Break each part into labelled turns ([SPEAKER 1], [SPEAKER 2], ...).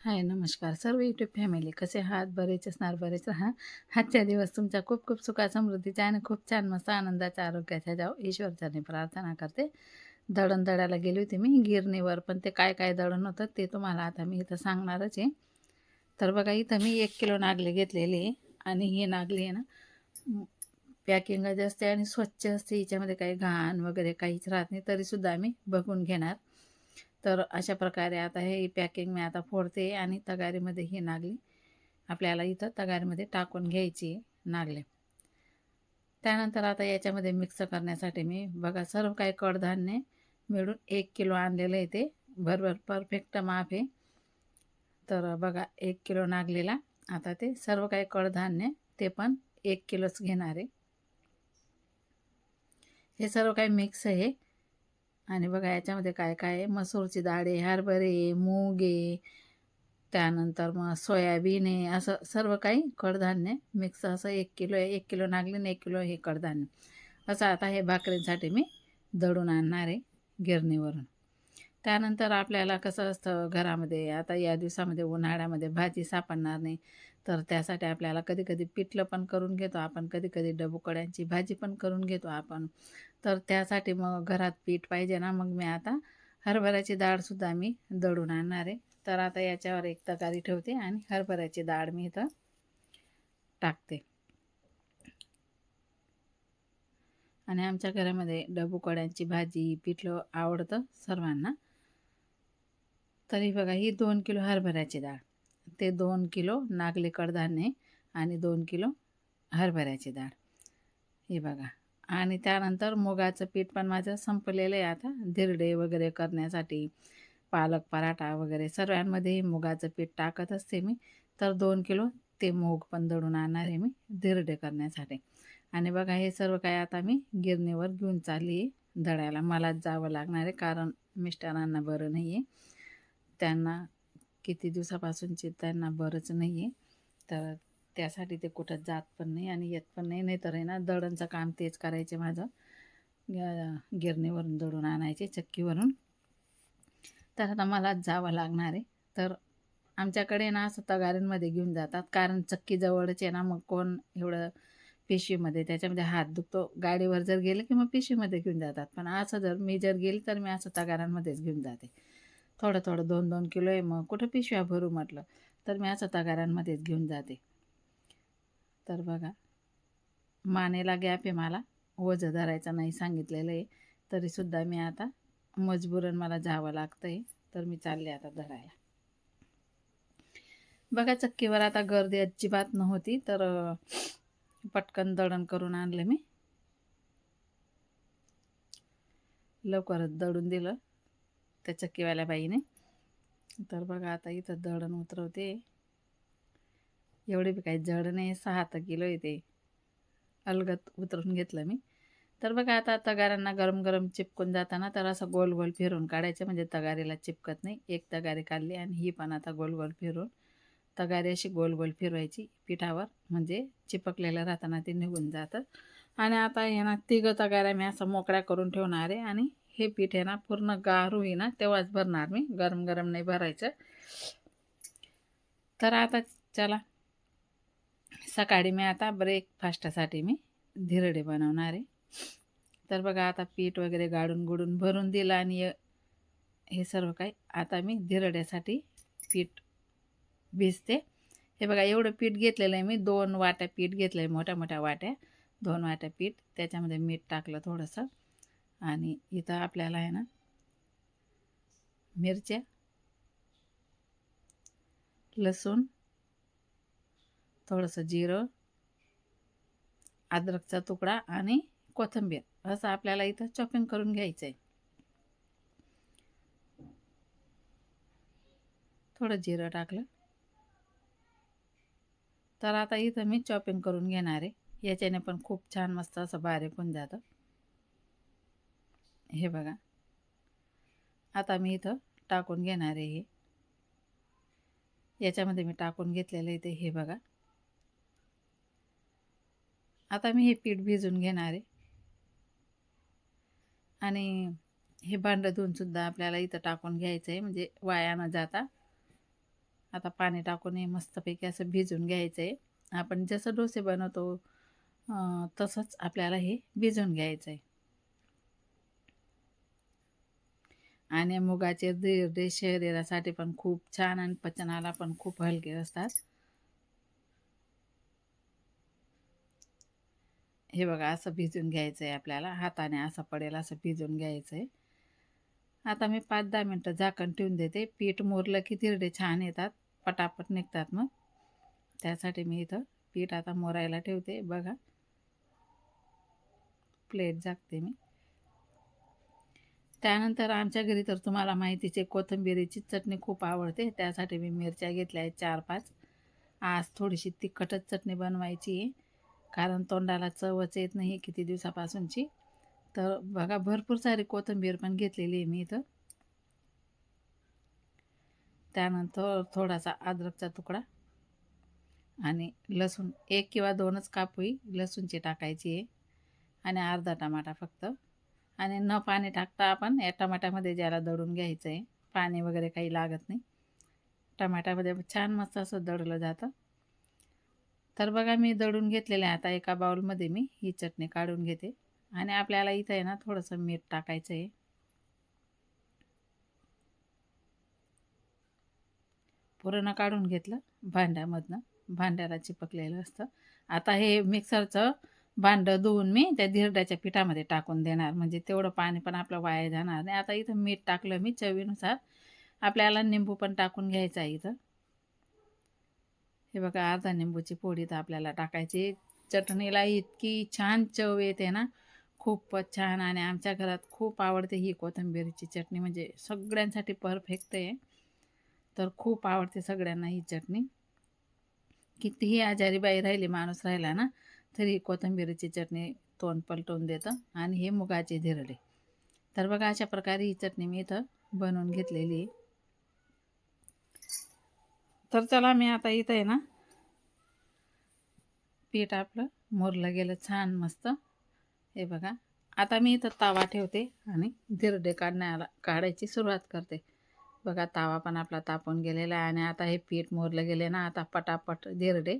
[SPEAKER 1] हाय नमस्कार. सर्व YouTube family कसे आहात? बरेच असणार बरेच राहा. आजच्या दिवस तुमच्या खूप खूप सुखा समृद्धीच्या आणि खूप छान मस्त आनंदाच्या आरोग्याच्या जाव. ईश्वरच्याने प्रार्थना करते. दळण दळायला गेली होती मी गिरणीवर पण ते काय काय दळण होतं ते तुम्हाला आता मी इथं सांगणारच आहे. तर बघा इथं मी एक किलो नागले घेतलेले आहे आणि ही नागली आहे ना पॅकिंग असते आणि स्वच्छ असते. हिच्यामध्ये काही घाण वगैरे काहीच राहत नाही तरीसुद्धा आम्ही बघून घेणार. तर अशा प्रकारे आता हे पॅकिंग मी आता फोडते आणि तगारीमध्ये ही नागली आपल्याला इथं तगारीमध्ये टाकून घ्यायची नागले. त्यानंतर आता याच्यामध्ये मिक्स करण्यासाठी मी बघा सर्व काही कडधान्य मिळून एक किलो आणलेलं आहे ते. भरभर परफेक्ट माप आहे. तर बघा एक किलो नागलेला आता ते सर्व काही कडधान्य ते पण एक किलोच घेणार आहे. हे सर्व काही मिक्स आहे. आणि बघा याच्यामध्ये काय काय आहे? मसूरची डाळ आहे हरभरे मूग आहे. त्यानंतर मग सोयाबीन आहे. असं सर्व काही कडधान्य मिक्स असं एक किलो आहे. एक किलो नागलीन एक किलो हे कडधान्य. असं आता हे भाकरींसाठी मी दळून आणणार आहे गिरणीवरून. त्यानंतर आपल्याला कसं असतं घरामध्ये? आता या दिवसामध्ये उन्हाळ्यामध्ये भाजी सापडणार नाही. तर त्यासाठी आपल्याला कधी कधी पिठलं पण करून घेतो आपण कधी कधी डबुकड्यांची भाजी पण करून घेतो आपण. तर त्यासाठी मग घरात पीठ पाहिजे ना मग मी आता हरभऱ्याची डाळसुद्धा मी दळून आणणार आहे. तर आता याच्यावर एक तकारी ठेवते आणि हरभऱ्याची डाळ मी इथं टाकते. आणि आमच्या घरामध्ये डबुकड्यांची भाजी पिठलं आवडतं सर्वांना. तरी बघा ही दोन किलो हरभऱ्याची डाळ. ते दोन किलो नागली कडधान्य आणि दोन किलो हरभऱ्याची डाळ. हे बघा. आणि त्यानंतर मुगाचं पीठ पण माझं संपलेलं आहे आता. धिरडे वगैरे करण्यासाठी पालक पराठा वगैरे सर्वांमध्ये मुगाचं पीठ टाकत असते मी. तर दोन किलो ते मूग पण दळून आणणार आहे मी धिरडे करण्यासाठी. आणि बघा हे सर्व काय आता मी गिरणीवर घेऊन चालली आहे दळायला. मलाच जावं लागणार आहे कारण मिस्टरांना बरं नाही आहे त्यांना किती दिवसापासूनचे त्यांना बरंच नाही आहे तर त्यासाठी ते कुठं जात पण नाही आणि येत पण नाही. नाही तर आहे ना दळणचं काम तेच करायचे माझं. गिरणीवरून दळून आणायचे चक्कीवरून. तर आता मलाच जावं लागणार आहे. तर आमच्याकडे ना असं तगारींमध्ये घेऊन जातात. कारण चक्की जवळच आहे ना मग कोण एवढं पिशवीमध्ये त्याच्यामध्ये हात दुखतो. गाडीवर जर गेले की मग पिशवीमध्ये घेऊन जातात. पण असं जर मी जर गेली तर मी असं तगारांमध्येच घेऊन जाते. थोडं थोडं दोन दोन किलो आहे मग कुठं पिशव्या भरू म्हटलं. तर मी असं तगारांमध्येच घेऊन जाते. तर बघा मानेला गॅप आहे मला. वजं धरायचं नाही सांगितलेलं आहे. तरीसुद्धा मी आता मजबूरन मला जावं लागतं आहे तर मी चालले आता धरायला. बघा चक्कीवर आता गर्दी अजिबात नव्हती. तर पटकन दळण करून आणलं मी. लवकरच दळून दिलं. त्या चक्कीवाल्या बाईने. तर बघा आता इथं दळण उतरवते. एवढे बी काही जड नाही सहा तर किलो येते अलगत उतरून घेतलं मी. तर बघा आता तगाऱ्यांना गरम गरम चिपकून जाताना तर असं गोल गोल फिरून काढायचं. म्हणजे तगारीला चिपकत नाही. एक तगारी काढली आणि ही पण आता गोल गोल फिरून तगारी अशी गोल गोल फिरवायची पिठावर. म्हणजे चिपकलेलं राहताना ते निघून जातं. आणि आता ह्यांना ना तिघं तगाऱ्या मी असं मोकळ्या करून ठेवणार आहे आणि हे पीठ आहे ना पूर्ण गार होई ना तेव्हाच भरणार मी. गरम गरम नाही भरायचं. तर आता चला. सकाळी मी आता ब्रेकफास्टसाठी मी धिरडे बनवणार आहे. तर बघा आता पीठ वगैरे गाडून गुडून भरून दिलं आणि हे सर्व काही आता मी धिरड्यासाठी पीठ भिजते. हे बघा एवढं पीठ घेतलेलं आहे मी. दोन वाट्या पीठ घेतलं आहे मोठ्या मोठ्या वाट्या. दोन वाट्या पीठ. त्याच्यामध्ये मीठ टाकलं थोडंसं. आणि इथं आपल्याला आहे ना मिरच्या लसूण थोडंसं जिरं अद्रकचा तुकडा आणि कोथिंबीर. असं आपल्याला इथं चॉपिंग करून घ्यायचं आहे थोडं जिरं टाकलं. तर आता इथं मी चॉपिंग करून घेणार आहे. याच्याने पण खूप छान मस्त असं बारीक होऊन जातं. हे बघा. आता मी इथं टाकून घेणार आहे हे. याच्यामध्ये मी टाकून घेतलेलं आहे हे बघा. आता मी हे पीठ भिजून घेणार आहे. आणि हे भांडं धुवूनसुद्धा आपल्याला इथं टाकून घ्यायचं आहे म्हणजे वाया न जाता. आता पाणी टाकून हे मस्तपैकी असं भिजून घ्यायचं आहे आपण जसं डोसे बनवतो तसंच आपल्याला हे भिजून घ्यायचं आहे आणि मुगाचे दिरडे शरीरासाठी पण खूप छान आणि पचनाला पण खूप हलके असतात. हे बघा असं भिजून घ्यायचं आहे आपल्याला. हाताने असं पडेल असं भिजून घ्यायचं आहे आता मी पाच दहा मिनटं झाकण ठेवून देते. पीठ मोरलं की तिरडे छान येतात. पटापट निघतात मग. त्यासाठी मी इथं पीठ आता मोरायला ठेवते. बघा. प्लेट झाकते मी. त्यानंतर आमच्या घरी तर तुम्हाला माहितीचे कोथिंबिरीची चटणी खूप आवडते. त्यासाठी मी मिरच्या घेतल्या आहेत चार पाच आज थोडीशी तिखटच चटणी बनवायची आहे. कारण तोंडाला चवच येत नाही किती दिवसापासूनची. तर बघा भरपूर सारी कोथिंबीर पण घेतलेली आहे मी इथं. त्यानंतर थोडासा अद्रकचा तुकडा. आणि लसूण एक किंवा दोनच कापोई लसूणची टाकायची आहे. आणि अर्धा टमाटा फक्त. आणि न पाणी टाकता आपण या टमाट्यामध्ये ज्याला दळून घ्यायचं आहे पाणी वगैरे काही लागत नाही. टमाट्यामध्ये छान मस्त असं दळलं जातं. तर बघा मी दळून घेतलेलं आहे. आता एका बाउलमध्ये मी ही चटणी काढून घेते. आणि आपल्याला इथं आहे ना थोडंसं मीठ टाकायचं आहे पुरण काढून घेतलं भांड्यामधनं. भांड्याला चिपकलेलं असतं. आता हे मिक्सरचं भांडं धुवून मी त्या धिरड्याच्या पिठामध्ये टाकून देणार. म्हणजे तेवढं पाणी पण आपलं वाया जाणार नाही. आता इथं मीठ टाकलं मी चवीनुसार. आपल्याला निंबू पण टाकून घ्यायचा आहे इथं. हे बघा अर्धा निंबूची पोळी तर आपल्याला टाकायची. चटणीला इतकी छान चव येते ना. खूपच छान आणि आमच्या घरात खूप आवडते ही कोथिंबीरची चटणी. म्हणजे सगळ्यांसाठी परफेक्ट आहे. तर खूप आवडते सगळ्यांना ही चटणी. कितीही आजारी बाई राहिली माणूस राहिला ना तरी कोथिंबीरीची चटणी तोंड पलटवून देतं आणि हे मुगाचे धिरडे तर बघा अशा प्रकारे ही चटणी मी इथं बनवून घेतलेली आहे. तर चला मी आता इथं आहे ना पीठ आपलं मोरलं गेलं छान मस्त. हे बघा आता मी इथं तावा ठेवते आणि धिरडे काढण्याला काढायची सुरुवात करते. बघा तावा पण आपला तापून गेलेला आहे आणि आता हे पीठ मोरलं गेले ना आता पटापट धिरडे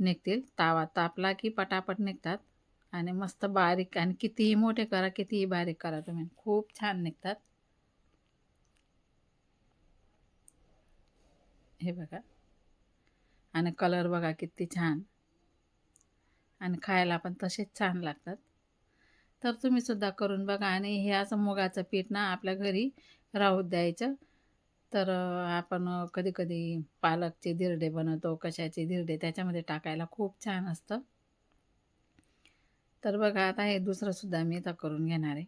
[SPEAKER 1] निघतील. तावा तापला की पटापट निघतात. आणि मस्त बारीक आणि कितीही मोठे करा कितीही बारीक करा तुम्ही. खूप छान निघतात. हे बघा. आणि कलर बघा किती छान. आणि खायला पण तसेच छान लागतात. तर तुम्ही सुद्धा करून बघा. आणि हे असं मुगाचं पीठ ना आपल्या घरी राहू द्यायचं. तर आपण कधी कधी पालकचे धिरडे बनवतो कशाचे धिरडे त्याच्यामध्ये टाकायला खूप छान असतं. तर बघा आता हे दुसरंसुद्धा मी आता करून घेणार आहे.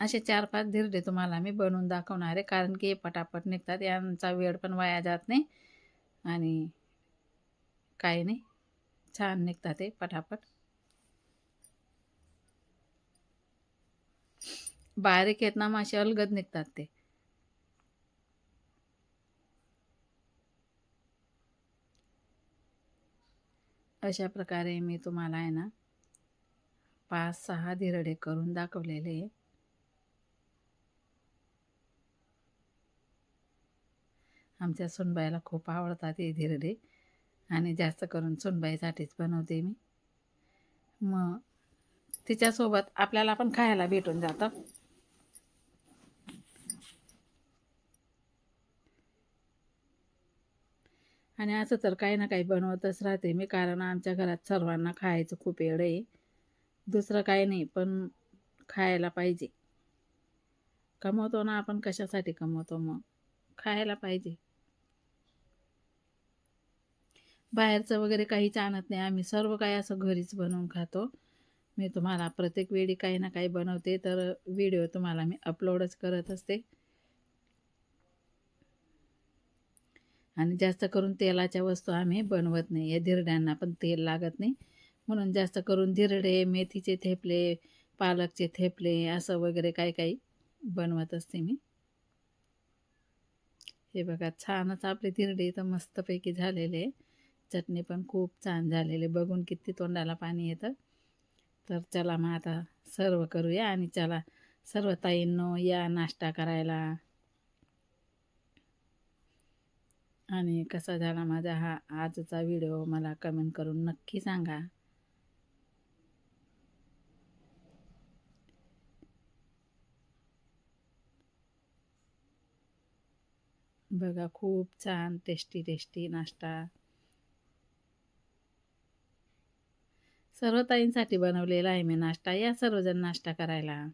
[SPEAKER 1] असे चार पाच धिरडे तुम्हाला मी बनवून दाखवणार आहे कारण की हे पटापट निघतात. यांचा वेळ पण वाया जात नाही आणि काही नाही. छान निघतात हे पटापट. बारीक आहेत ना मासे अलगद निघतात ते. अशा प्रकारे मी तुम्हाला आहे ना पाच सहा धिरडे करून दाखवलेले. आमच्या सुनबाईला खूप आवडतात हे धिरडे आणि जास्त करून सुनबाईसाठीच बनवते मी. मग तिच्यासोबत आपल्याला पण खायला भेटून जातं. आणि असं तर काही ना काही बनवतच राहते मी कारण आमच्या घरात सर्वांना खायचं खूप वेळ आहे. दुसरं काही नाही पण खायला पाहिजे. कमवतो ना आपण कशासाठी कमवतो मग? खायला पाहिजे. बाहेरचं वगैरे काहीच आणत नाही आम्ही सर्व काही असं घरीच बनवून खातो. मी तुम्हाला प्रत्येक वेळी काही ना काही बनवते तर व्हिडिओ तुम्हाला मी अपलोडच करत असते. आणि जास्त करून तेलाच्या वस्तू आम्ही बनवत नाही. या धिरड्यांना पण तेल लागत नाही. म्हणून जास्त करून धिरडे मेथीचे थेपले पालकचे थेपले असं वगैरे काही काही बनवत असते मी. हे बघा छानच आपले धिरडे तर मस्तपैकी झालेले. चटणी पण खूप छान झालेले. बघून किती तोंडाला पाणी येतं. तर चला मग आता सर्व करूया आणि चला सर्व ताईंनो या नाश्ता करायला. आणि कसा झाला माझा हा आजचा व्हिडिओ मला कमेंट करून नक्की सांगा. बघा खूप छान टेस्टी टेस्टी नाश्ता. सर्व ताईंसाठी बनवलेला आहे मी नाश्ता. या सर्वजण नाश्ता करायला.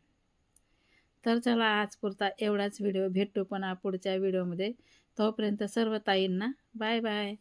[SPEAKER 1] तर चला आज पुरता एवढाच व्हिडिओ. भेटतो पण पुढच्या व्हिडिओमध्ये. तोपर्यंत सर्व ताईंना बाय बाय.